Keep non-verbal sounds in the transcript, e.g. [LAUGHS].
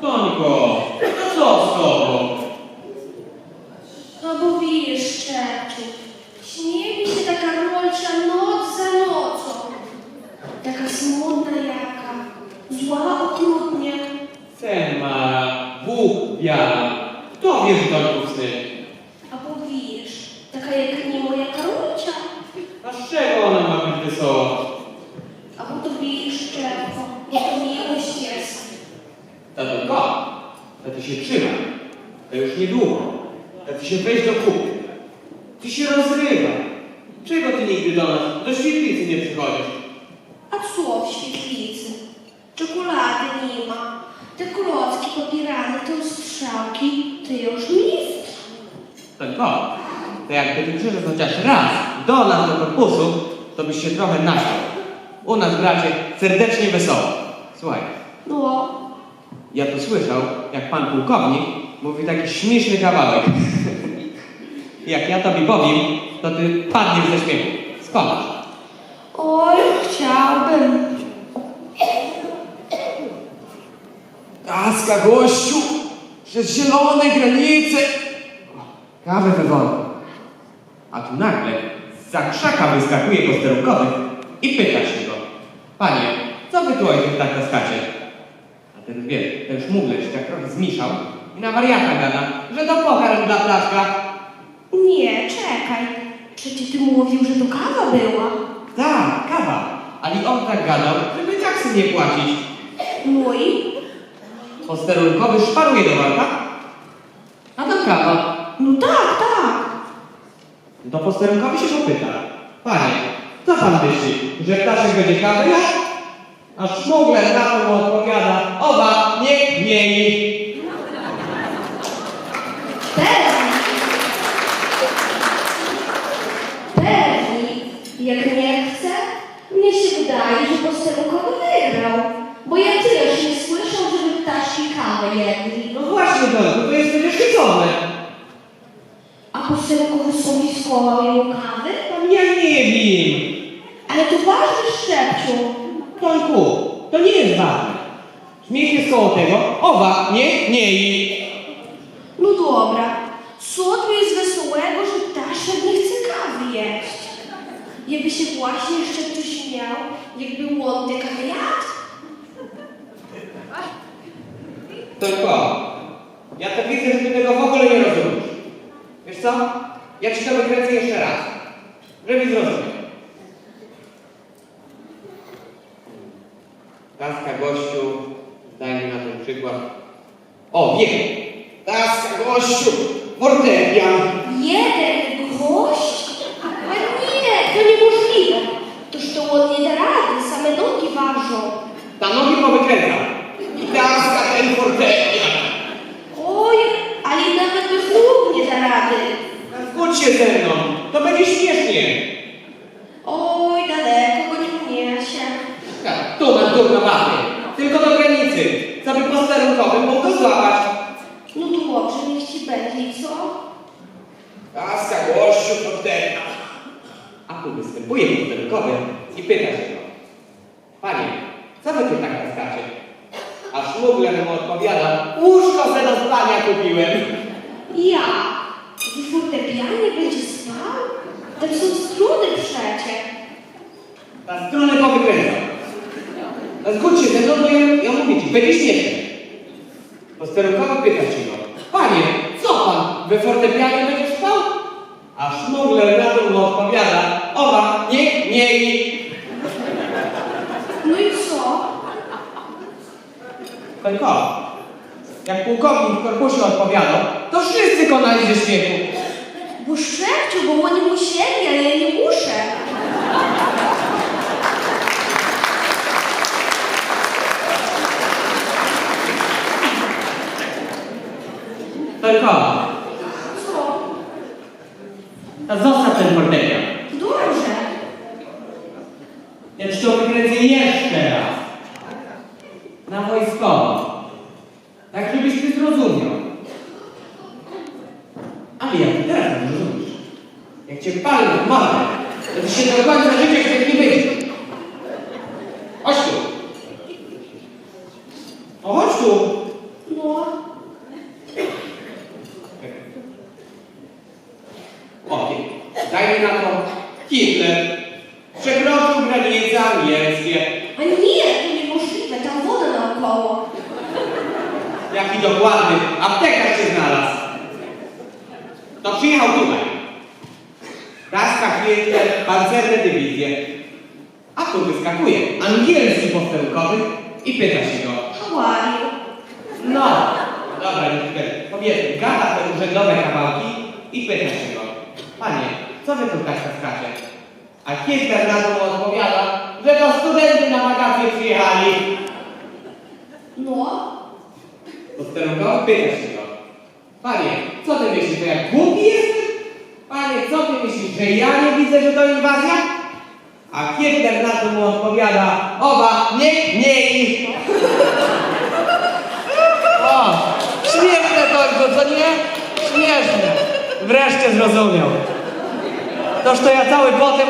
Tonko, no co z tobą? No bo wiesz, Szczepciu, śnieje mi się taka rolcia noc za nocą. Taka smutna jaka, zła okrutnie. Sen ma, Bóg wiara. Kto wie, że Tonku sny? A bo wiesz, taka jak nie moja Karolcia. A z czego ona ma być wesoła? A bo to wiesz, Szczepko, bo to miłość jest. Tatonko, to ty się trzymaj. To już niedługo. To ty się weź do kupy. Ty się rozrywa. Czego ty nigdy do nas, do świetlicy nie przychodzisz? A co w świetlicy? Czekolady nie ma. Te klocki popierane, te strzałki, ty już mistrz. Tonko, to jakby ty przyszedł chociaż raz do nas do korpusu, to byś się trochę naśmiał. U nas, bracie, serdecznie wesoło. Słuchaj, No, Ja to słyszał, jak pan pułkownik mówi taki śmieszny kawałek. [LAUGHS] jak ja tobie powiem, to ty padniesz ze śmiechu. Skąd? oj, chciałbym. Kaska, gościu! Przez zielone granice! Kawę wywolę. A tu nagle za krzaka wyskakuje posterunkowy i pyta się go. Panie, co wy tu ojciec tak taskacie? Ten wiesz, ten szmuglerz tak trochę zmiszał i na wariata gada, że to pokarm dla ptaszka. Nie, czekaj. Przecież ty mówił, że to kawa była. Tak, kawa. Ale on tak gadał, żeby taksy nie płacić. No i? Posterunkowy szparuje do walka. A to kawa. No tak, tak. To posterunkowy się zapyta. Panie, co pan myśli, że ptaszek będzie jadł? A szmugler na to mu odpowiada, oba, niech mieli. Jak nie chce, mnie się wydaje, że posterunkowy wygrał. Bo ja też nie słyszał, żeby ptaszki kawę jedli. No właśnie, Donku, to jest chycone. A posterunkowy sobie schował ją kawy? Pan ja nie wiem. Ale to ważny szczepciu. To nie jest ważne. Śmiech jest koło tego, oba, niech mieli. No dobra, co tu jest wesołego, że ptaszek nie chce kawy jeść? Jakby się właśnie jeszcze ktoś śmiał, jakby tę kawę jadł. Tylko, ja to widzę, że ty tego w ogóle nie rozumiesz. Wiesz co? Ja ci to wykręcę jeszcze raz, żebyś zrozumiał. Taska gościu, daj mi na ten przykład. O, wiem! Taska gościu, fortepian. Jeden gość? A nie, to niemożliwe. Toż to on nie da rady, same nogi ważą. Ta nogi powykręcam. I taska ten fortepian. Oj, ale nawet bez nóg nie da rady. Zgódź się ze mną, to będzie śmiesznie. Mapy. Tylko do granicy, co by posterunkowym mógł go złapać. No dobrze, niech ci będzie, i co? Taska gościu fortepian. A tu występuje posterunkowy i pyta się go. Panie, co wy tu tak taskacie? A szmugler mu odpowiada, łóżko se do spania kupiłem. Ja? W fortepianie będzie spał? To są struny przecie. Na stronę powykręcam. No zgódź się ze mną, no ja, ja mówię ci, będzie śmiesznie. Posterunkowy pyta się go, panie, co pan, we fortepianie będzie spał? A szmugler na mu odpowiada, oba, niech mieli. No i co? Tylko, jak pułkownik w korpusie odpowiadał, to wszyscy konali ze śmiechu. Bo szepciu, bo oni musieli, ale ja nie muszę. Tylko, Co? a zostaw ten fortepian. Dobrze. Ja ci to wykręcę jeszcze raz. Na wojskową. Tak, żebyś ty zrozumiał. Ale jak ty teraz nie rozumiesz? Jak cię palę w mamę, to ty się do końca życia się nie będzie. Chodź tu. O, chodź tu. No, O, nie. daj mi na to. Hitler przekroczył granice angielskie. a nie, to niemożliwe, tam woda naokoło. Jaki dokładny aptekarz się znalazł. To przyjechał tutaj. Raska Hitler, pancerne dywizje. A tu wyskakuje angielski postełkowy i pyta się go. How are you? No, dobra, Hitler, powiedzmy, gada te urzędowe kawałki i pyta się go. Panie, co wy tu tak skacze? A Hitler na to odpowiada, że to studenci na wakacje przyjechali. No, Posterunkowy pyta się go. Panie, co ty myślisz, że ja głupi jestem? Co ty myślisz, że ja nie widzę, że to inwazja? A Hitler na to mu odpowiada, oba, nie, nie i... O, śmieszne to, co nie? Śmieszne. Wreszcie zrozumiał. Toż to ja cały potem